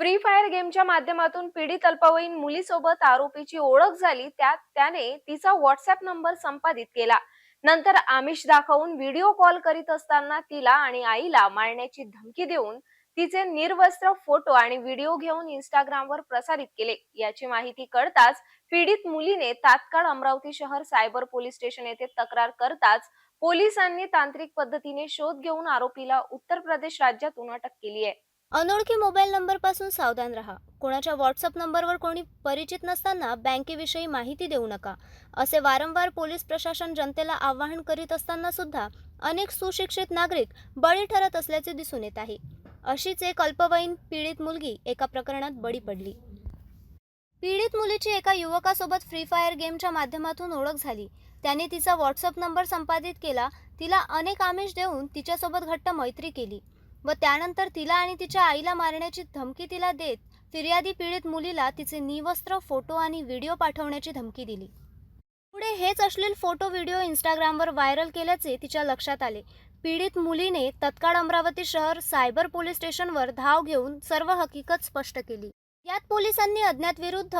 Free fire गेमच्या माध्यमातून पीडित अल्पवयीन मुलीसोबत आरोपीची ओळख झाली. त्यात त्याने तिचा व्हॉट्सअप नंबर संपादित केला. नंतर आमिष दाखवून व्हिडिओ कॉल करीत असताना तिला आणि आईला मारण्याची धमकी देऊन तिचे निर्वस्त्र फोटो आणि व्हिडिओ घेऊन इंस्टाग्रामवर प्रसारित केले. याची माहिती कळताच पीडित मुलीने तात्काळ अमरावती शहर सायबर पोलीस स्टेशन येथे तक्रार करताच पोलिसांनी तांत्रिक पद्धतीने शोध घेऊन आरोपीला उत्तर प्रदेश राज्यातून अटक केली आहे. अनोळखी मोबाईल नंबरपासून सावधान राहा. कोणाच्या व्हॉट्सअप नंबरवर कोणी परिचित नसताना बँकेविषयी माहिती देऊ नका. असे वारंवार पोलीस प्रशासन जनतेला आवाहन करीत असताना सुद्धा अनेक सुशिक्षित नागरिक बळी ठरत असल्याचे दिसून येत आहे. अशीच एक अल्पवयीन पीडित मुलगी एका प्रकरणात बळी पडली. पीडित मुलीची एका युवकासोबत फ्री फायर गेमच्या माध्यमातून ओळख झाली. त्याने तिचा व्हॉट्सअप नंबर संपादित केला. तिला अनेक आमिष देऊन तिच्यासोबत घट्ट मैत्री केली. व त्यानंतर तिला आणि तिच्या आईला मारण्याची धमकी तिला देत फिर्यादी पीडित मुलीला तिचे निवस्त्र फोटो आणि व्हिडिओ पाठवण्याची धमकी दिली. पुढे हेच अश्लील फोटो व्हिडिओ इंस्टाग्रामवर व्हायरल केल्याचे तिच्या लक्षात आले. पीडित मुलीने तत्काळ अमरावती शहर सायबर पोलीस स्टेशनवर धाव घेऊन सर्व हकीकत स्पष्ट केली. यात पोलिसांनी अज्ञात विरुद्ध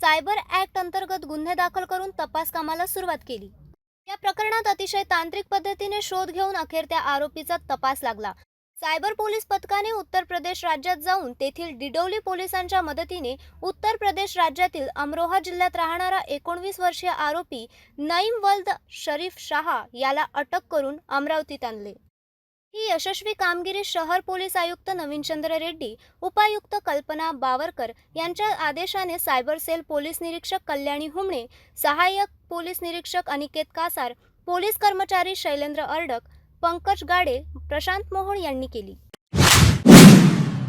सायबर ऍक्ट अंतर्गत गुन्हे दाखल करून तपास कामाला सुरुवात केली. या प्रकरणात अतिशय तांत्रिक पद्धतीने शोध घेऊन अखेर त्या आरोपीचा तपास लागला. सायबर पोलीस पथकाने उत्तर प्रदेश राज्यात जाऊन तेथील डिडोली पोलिसांच्या मदतीने उत्तर प्रदेश राज्यातील अमरोहा जिल्ह्यात राहणारा एकोणवीस वर्षीय आरोपी नईम वल्द शरीफ शहा याला अटक करून अमरावतीत आणले. ही यशस्वी कामगिरी शहर पोलीस आयुक्त नवीनचंद्र रेड्डी उपायुक्त कल्पना बावरकर यांच्या आदेशाने सायबर सेल पोलीस निरीक्षक कल्याणी हुमणे सहाय्यक पोलीस निरीक्षक अनिकेत कासार पोलीस कर्मचारी शैलेंद्र अर्डक पंकज गाडे प्रशांत मोहोळ यांनी केली.